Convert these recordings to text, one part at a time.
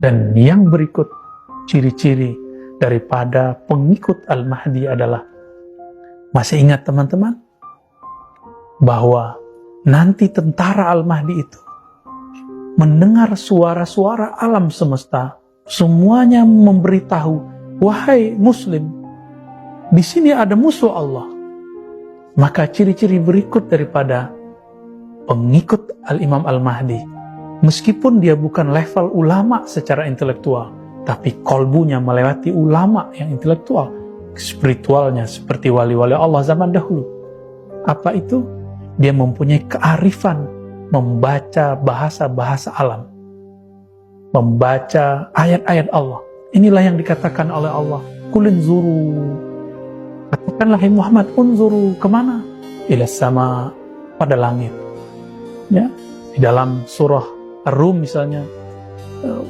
Dan yang berikut ciri-ciri daripada pengikut Al-Mahdi adalah masih ingat teman-teman? Bahwa nanti tentara Al-Mahdi itu mendengar suara-suara alam semesta semuanya memberitahu wahai muslim di sini ada musuh Allah. Maka ciri-ciri berikut daripada pengikut Al-Imam Al-Mahdi meskipun dia bukan level ulama secara intelektual tapi kolbunya melewati ulama yang intelektual, spiritualnya seperti wali-wali Allah zaman dahulu. Apa itu? Dia mempunyai kearifan membaca bahasa-bahasa alam, membaca ayat-ayat Allah. Inilah yang dikatakan oleh Allah. Kulin zuru. Katakanlah Muhammad, unzuru ke mana? Ila sama pada langit. Ya, di dalam surah Ar-Rum misalnya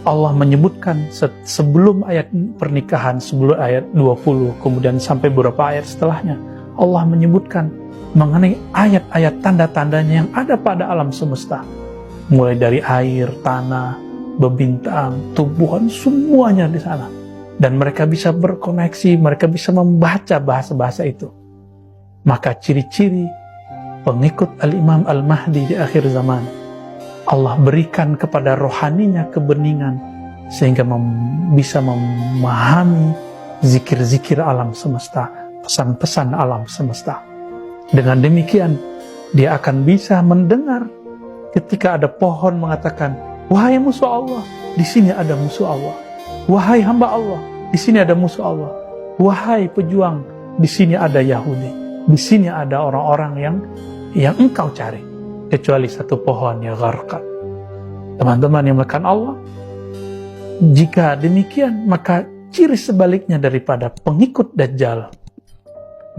Allah menyebutkan sebelum ayat pernikahan, sebelum ayat 20, kemudian sampai beberapa ayat setelahnya, Allah menyebutkan mengenai ayat-ayat tanda-tandanya yang ada pada alam semesta. Mulai dari air, tanah, bebintang, tumbuhan, semuanya di sana. Dan mereka bisa berkoneksi, mereka bisa membaca bahasa-bahasa itu. Maka ciri-ciri pengikut Al-Imam Al-Mahdi di akhir zaman Allah berikan kepada rohaninya kebeningan sehingga mem bisa memahami zikir-zikir alam semesta, pesan-pesan alam semesta. Dengan demikian, dia akan bisa mendengar ketika ada pohon mengatakan, "Wahai musuh Allah, di sini ada musuh Allah. Wahai hamba Allah, di sini ada musuh Allah. Wahai pejuang, di sini ada Yahudi. Di sini ada orang-orang yang yang engkau cari." Kecuali satu pohon yang gharqat. Teman-teman yang melakukan Allah, jika demikian maka ciri sebaliknya daripada pengikut Dajjal,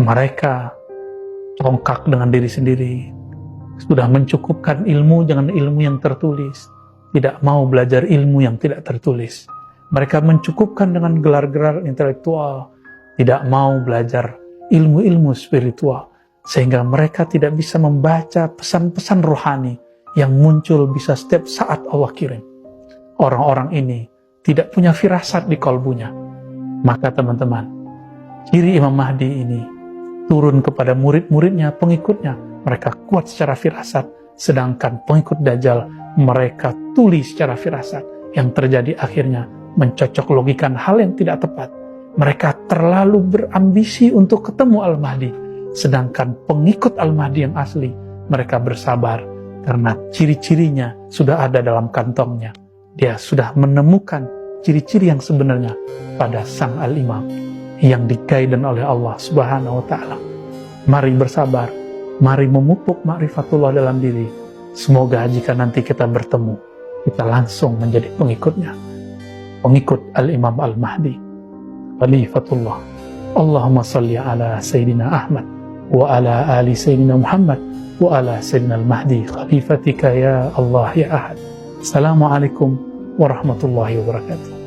mereka congkak dengan diri sendiri, sudah mencukupkan ilmu dengan ilmu yang tertulis, tidak mau belajar ilmu yang tidak tertulis. Mereka mencukupkan dengan gelar-gelar intelektual, tidak mau belajar ilmu-ilmu spiritual sehingga mereka tidak bisa membaca pesan-pesan rohani yang muncul bisa setiap saat Allah kirim. Orang-orang ini tidak punya firasat di kolbunya. Maka teman-teman, ciri Imam Mahdi ini turun kepada murid-muridnya, pengikutnya. Mereka kuat secara firasat, sedangkan pengikut Dajjal mereka tuli secara firasat. Yang terjadi akhirnya mencocok logikan hal yang tidak tepat. Mereka terlalu berambisi untuk ketemu Al-Mahdi Sedangkan pengikut Al-Mahdi yang asli, mereka bersabar karena ciri-cirinya sudah ada dalam kantongnya. Dia sudah menemukan ciri-ciri yang sebenarnya pada sang Al-Imam yang dikaidan oleh Allah Subhanahu wa taala. Mari bersabar, mari memupuk ma'rifatullah dalam diri. Semoga jika nanti kita bertemu, kita langsung menjadi pengikutnya. Pengikut Al-Imam Al-Mahdi. Khalifatullah. Allahumma salli ala Sayyidina Ahmad وعلى آل سيدنا محمد وعلى سيدنا المهدي خليفتك يا الله يا أحد. السلام عليكم ورحمة الله وبركاته.